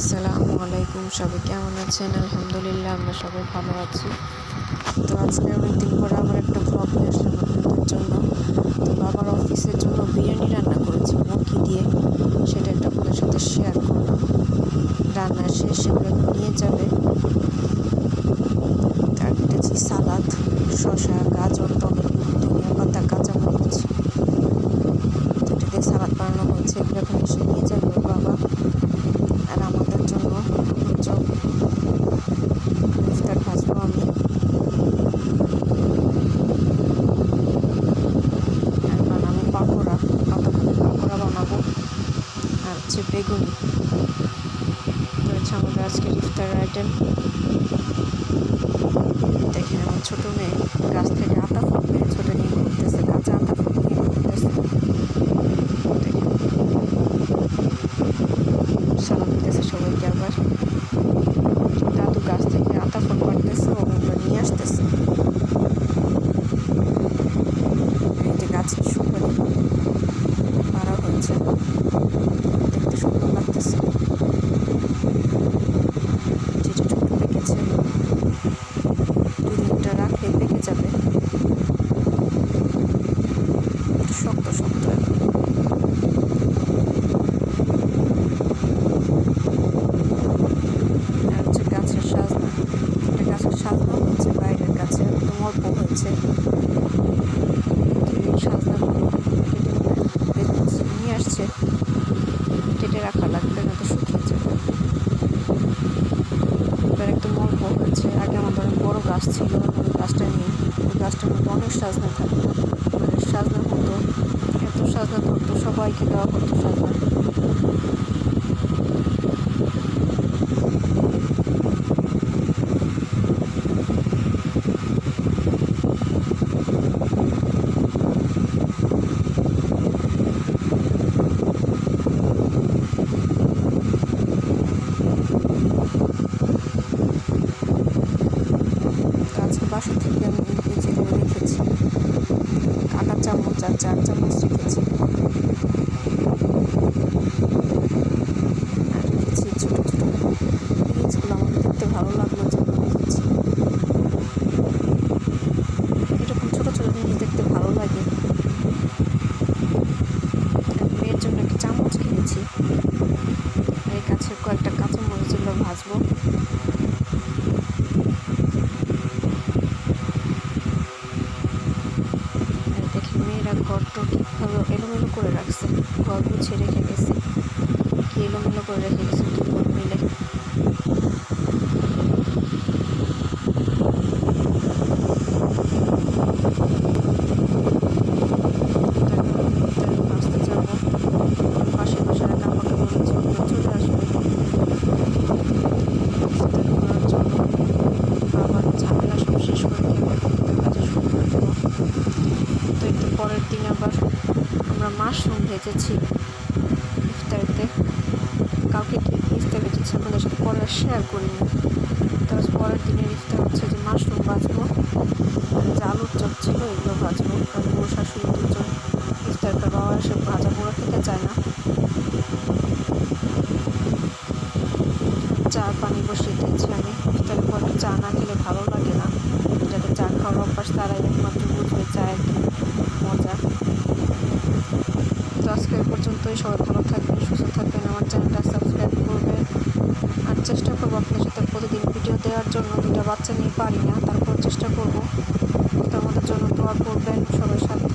আসসালামু আলাইকুম, সবাই কেমন আছেন? আলহামদুলিল্লাহ, আমরা সবাই ভালো আছি। তো আজকে অনেকদিন পরে আমার একটা ভ্লগ নিয়ে আসলাম আপনাদের জন্য। তো বাবার অফিসের জন্য বিরিয়ানি রান্না করেছি, মুরগি দিয়ে। সেটা একটা আপনাদের সাথে শেয়ার করলাম। রান্না শেষ সেগুলো নিয়ে যাবে। তার কেটেছি সালাদ, শসা, গাজর, টমেটো, ধনিয়া পাতা দিয়ে সালাদ বানানো হয়েছে, এগুলো এখন এসে নিয়ে যাবে ওর বাবা আর আমাদের জন্য হচ্ছে ইফতার ভাজবো আমি আর বানাবো পাকোড়া পাতাকপি পাকোড়া বানাবো আর তো হচ্ছে আমাদের আজকের ইফতার আইটেম দেখেন আমার ছোটো মেয়ে গাছ থেকে আতা ফল পেয়ে ছোটো নিয়ে ঘুরতেছে, কাঁচা আতা ফল নিয়ে ঘুরতেছে। সালাম দিতেছে সবাইকে আবার। দাদু গাছ থেকে আতা ফল পাড়তেছে ওগুলো নিয়ে আসতেছে। এই যে গাছের হচ্ছে দেখতে সুন্দর লাগতেছে যেটা ছোট পেকেছে দুই দিনটা রাখলে পেকে যাবে শক্ত শক্ত এখন আর হচ্ছে গাছের সাজনা এটা গাছের সাজনা হচ্ছে বাইরের গাছে একদম অল্প হয়েছে তো এই সাজনাগুলো কেটে বেছে নিয়ে আসছে কেটে রাখা লাগবে না তো শুকিয়ে যাবে এবার একদম অল্প হয়েছে আগে আমাদের অনেক বড় গাছ ছিল গাছটা নিয়ে। ওই গাছটার মধ্যে অনেক সাজনা থাকতো মানে সাজনা হতো এত সাজনা ধরতো, সবাইকে দেওয়া হতো সাজনা তো আজকে বাসা থেকে আমি এই যে রেখেছি কাটা চামচ আর চার চামচ রেখেছি আর রেখেছি ছোটো ছোটো পিঁয়াজগুলো আমার দেখতে ভালো লাগল জন্য রেখেছি এরকম ছোটো ছোটো জিনিস দেখতে ভালো লাগে আর মেয়ের জন্য একটা চামচ কিনেছি আর এই কাছে কয়েকটা কাঁচামরিচ এগুলো ভাজবো আর দেখি মেয়েরা ঘরটা কীভাবে এলোমেলো করে রাখছে ঘর ছেড়ে রেখে গেছে কি এলোমেলো করে রেখে গেছে দুই বোন মিলে আসতে যাব পাশে পাশে কাপড় কাপড় চলে আসবে ইফতার করার জন্য আবার ঝামেলা সব শেষ করে দিয়ে আবার ইফতার কাজে শুরু করে দেবো তো একটু পরের দিন আবার আমরা মাশরুম ভেজেছি ইফতারিতে। কাউকে ইফতার ভেজেছি আপনাদের সাথে? পরে শেয়ার করিনি। তো আজ পরের দিনের ইফতার হচ্ছে যে মাশরুম আর যে আলুর চপ ছিল এগুলো ভাজবো। কারণ বউ শাশুড়ি দুজন ইফতার করে বাবা এসে ভাজা পোড়া খেতে চায় না। চা পানি বসিয়ে দিয়েছি আমি। ইফতারের পরে চা না খেলে ভালো লাগে না। যাদের চা খাওয়ার অভ্যাস তারাই একমাত্র বুঝবে চায়ের মজা। তো আজকে পর্যন্তই। সবাই ভালো থাকবেন, সুস্থ থাকবেন। আমার চ্যানেলটা সাবস্ক্রাইব করবেন। আর চেষ্টা করব আপনার সাথে প্রতিদিন ভিডিও দেওয়ার জন্য। দুটা বাচ্চা নিয়ে পারি না, তারপর চেষ্টা করব। তো আমাদের জন্য দোয়া করবেন সবাই সাবধানে